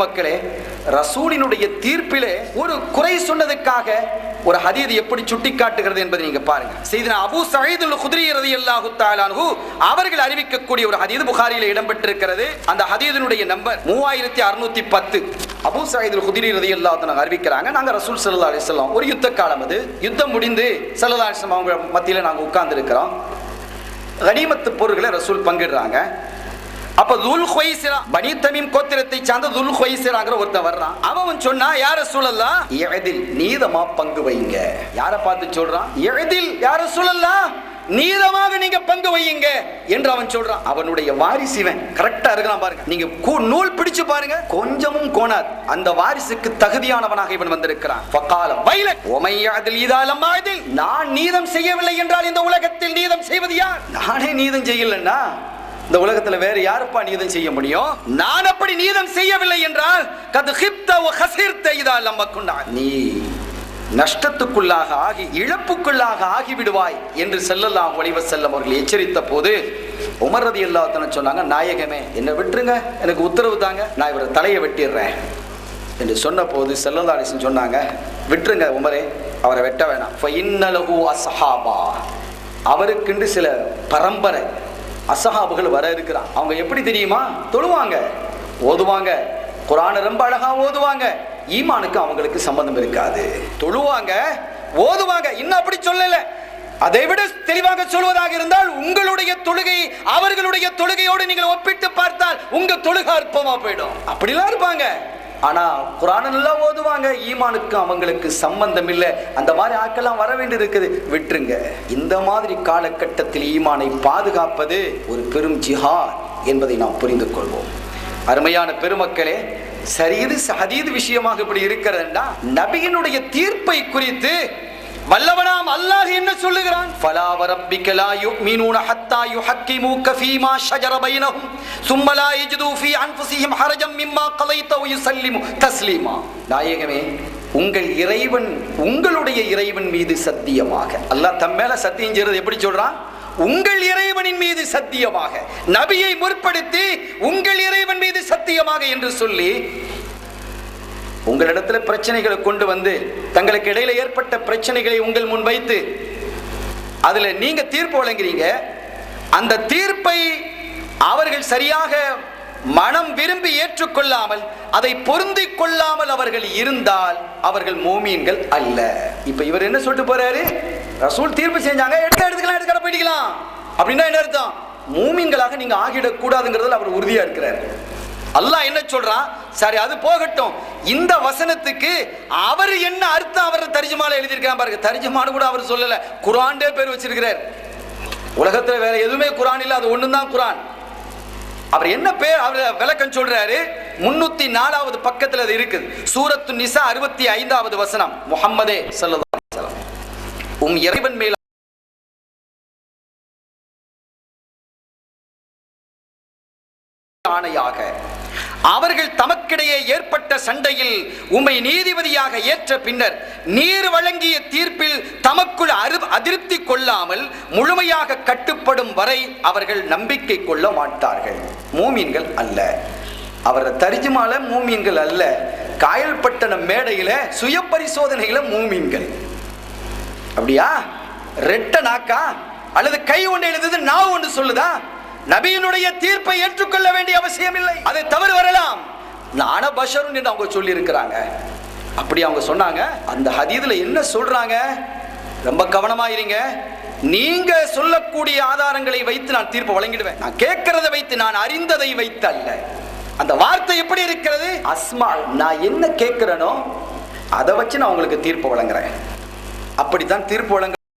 பெருமக்களே ரசூலினுடைய தீர்ப்பிலே ஒரு குறை சொன்னதுக்காக ஒரு ஹதீது எப்படி சுட்டி காட்டுகிறது என்பதை நீங்க பாருங்க. செய்தின அபு சயீதுல் குத்ரி ரதி அல்லாஹு அன்ஹு அவர்கள் அறிவிக்கக்கூடிய ஒரு ஹதீது புகாரியில் இடம்பெற்றிருக்கிறது. அந்த ஹதீதனுடைய நம்பர் மூவாயிரத்தி அறுநூத்தி பத்து. அபு சயீதுல் குத்ரி ரலியல்லாஹு தஆலா அறிவிக்கிறாங்க நாங்க ரசூல் சல்லா அலிஸ்லாம் ஒரு யுத்த காலம் அது. யுத்தம் முடிந்து சல்லா அலிஸ்லாம் அவங்க மத்தியில் நாங்கள் உட்கார்ந்து இருக்கிறோம் கனிமத்து பொருட்களை ரசூல் பங்கிடுறாங்க. அப்ப துல் ஹுவைசிரா பனி தமீம் கோத்திரத்தை சார்ந்த துல் ஹுவைசிராங்கிற ஒருத்தன் வர்றான். அவன் சொன்னா யார சூழல்லாம் எதில் நீதமா பங்கு வைங்க. யார பார்த்து சொல்றான்? எதில் யார சூழல்லாம் நீதமாக நீங்க பங்கு வையுங்க. என்று அவன் சொல்றான். அவனுடைய வாரிசு இவன். கரெக்டா இருக்கலாம் பாருங்க. நீங்க கூ- நூல் பிடிச்சு பாருங்க. கொஞ்சமும் கோணாது. அந்த வாரிசுக்கு தகுதியானவனாக இவன் வந்திருக்கிறான். ஃபகால வைலக் உமையாதில் இதாலம்மா இதில் நான் நீதம் செய்யவில்லை என்றால் இந்த உலகத்தில் நீதம் செய்வது யார்? நானே நீதம் செய்யலன்னா இந்த உலகத்துல வேற யாருப்பா நீதம் செய்ய முடியும்? நான் அப்படி நீதம் செய்யவில்லை என்றால் கது ஹிப்த இதா லம்மக்குண்டா நீ நஷ்டத்துக்குள்ளாக ஆகி இழப்புக்குள்ளாக ஆகி விடுவாய் என்று செல்லலாம் ஒளிவ செல்லம் அவர்கள் எச்சரித்த போது உமர் ரதி சொன்னாங்க நாயகமே என்னை விட்டுருங்க எனக்கு உத்தரவு தாங்க நான் இவரை தலையை வெட்டிடுறேன். என்று சொன்ன போது செல்லல்லாடிசன் சொன்னாங்க விட்டுருங்க உமரே அவரை வெட்ட வேணாம். ஃபைன்னலஹு அஸ்ஹாபா. அவருக்குண்டு சில பரம்பரை அசஹாபுகள் வர இருக்கிறான். அவங்க எப்படி தெரியுமா? தொழுவாங்க ஓதுவாங்க. குரானை ரொம்ப அழகா ஓதுவாங்க. ஈமானுக்கு அவங்களுக்கு சம்பந்தம் இருக்காது. தொழுவாங்க ஓதுவாங்க. இன்னும் அப்படி சொல்லல. அதை விட தெளிவாக சொல்வதாக இருந்தால் உங்களுடைய தொழுகை அவர்களுடைய தொழுகையோடு நீங்கள் ஒப்பிட்டு பார்த்தால் உங்க தொழுகை அற்பமா போயிடும். அப்படிலாம் இருப்பாங்க. ஆனா குரான நல்லா ஓதுவாங்க. ஈமானுக்கும் அவங்களுக்கு சம்பந்தம் இல்லை அந்த மாதிரி ஆட்கள்லாம் வர வேண்டி இருக்குது விட்டுருங்க. இந்த மாதிரி காலகட்டத்தில் ஈமானை பாதுகாப்பது ஒரு பெரும் ஜிஹார் என்பதை நாம் புரிந்து கொள்வோம் அருமையான பெருமக்களே சரியது சதீது விஷயமாக இப்படி இருக்கிறதுன்னா நபியினுடைய தீர்ப்பை குறித்து வல்லவனாம் அல்லாஹ் என்ன சொல்லுகிறான்? ஃபலா வரப்பிக்க லா யுமினூன ஹத்தா யுஹக்கிமூக ஃபீமா ஷஜர பைனஹும் சும்ம லா யஜிது ஃபீ அன்ஃபுஸிஹிம் ஹரஜம் மிம்மா கலைத வ யுஸல்லிமு தஸ்லீமா. நாயகமே உங்கள் இறைவன் உங்களுடைய இறைவன் மீது சத்தியமாக. அல்லாஹ் தம் மேல சத்தியம் செய்யறது எப்படி சொல்றான்? உங்கள் இறைவனின் மீது சத்தியமாக. நபியை முற்படுத்தி உங்கள் இறைவன் மீது சத்தியமாக என்று சொல்லி உங்களிடத்துல பிரச்சனைகளை கொண்டு வந்து தங்களுக்கு இடையில ஏற்பட்ட பிரச்சனைகளை உங்கள் முன் வைத்து அதுல நீங்க தீர்ப்பு வழங்குறீங்க. அந்த தீர்ப்பை அவர்கள் சரியாக மனம் விரும்பி ஏற்றுக்கொள்ளாமல் அதை பொருந்தி கொள்ளாமல் அவர்கள் இருந்தால் அவர்கள் மோமியன்கள் அல்ல. இப்ப இவர் என்ன சொல்லிட்டு போறாரு? ரசூல் தீர்ப்பு செஞ்சாங்க எடுத்து எடுத்துக்கலாம் எடுத்துக்கலாம் போயிடலாம் அப்படின்னா என்ன அர்த்தம்? மூமீன்களாக நீங்க ஆகிடக்கூடாதுங்கிறதுல அவர் உறுதியா இருக்கிறார். அல்லாஹ் என்ன சொல்றான் சரி அது போகட்டும். இந்த வசனத்துக்கு அவர் என்ன அர்த்தம் அவர் தரிஜுமால எழுதியிருக்கான் பாருங்க. தரிஜுமானு கூட அவர் சொல்லல. குரான்டே பேர் வச்சிருக்கிறார். உலகத்துல வேற எதுவுமே குரான் இல்ல அது ஒண்ணுதான் குரான். அவர் என்ன பேர் அவர் விளக்கம் சொல்றாரு? முன்னூத்தி நாலாவது பக்கத்துல அது இருக்குது. சூரத்து நிசா அறுபத்தி ஐந்தாவது வசனம். முகம்மதே ஸல்லல்லாஹு உம் இறைவன் மேல ஆணையாக அவர்கள் தமக்கிடையே ஏற்பட்ட சண்டையில் உம்மை நீதிபதியாக ஏற்ற பின்னர் நீர் வழங்கிய தீர்ப்பில் தமக்குள் அரு அதிருப்தி கொள்ளாமல் முழுமையாக கட்டுப்படும் வரை அவர்கள் நம்பிக்கை கொள்ள மாட்டார்கள். மூமீன்கள் அல்ல. அவரை தரிஜுமால மூமீன்கள் அல்ல. காயல்பட்டணம் மேடையில சுய பரிசோதனையில மூமீன்கள். அப்படியா? ரெட்ட நாக்கா? அல்லது கை ஒன்று எழுந்தது நான் ஒன்று சொல்லுதா? நபியினுடைய தீர்ப்பை ஏற்றுக்கொள்ள வேண்டிய அவசியம் இல்லை. அதை தவறு வரலாம். நான பஷருன் என்று அவங்க சொல்லி இருக்கிறாங்க அப்படி அவங்க சொன்னாங்க. அந்த ஹதீதுல என்ன சொல்றாங்க? ரொம்ப கவனமா இருங்க. நீங்க சொல்லக்கூடிய ஆதாரங்களை வைத்து நான் தீர்ப்பு வழங்கிடுவேன். நான் கேட்கறதை வைத்து நான் அறிந்ததை வைத்து அல்ல. அந்த வார்த்தை எப்படி இருக்கிறது? அஸ்மா நான் என்ன கேட்கிறேனோ அதை வச்சு நான் உங்களுக்கு தீர்ப்பு வழங்குறேன். அப்படித்தான் தீர்ப்பு வழங்க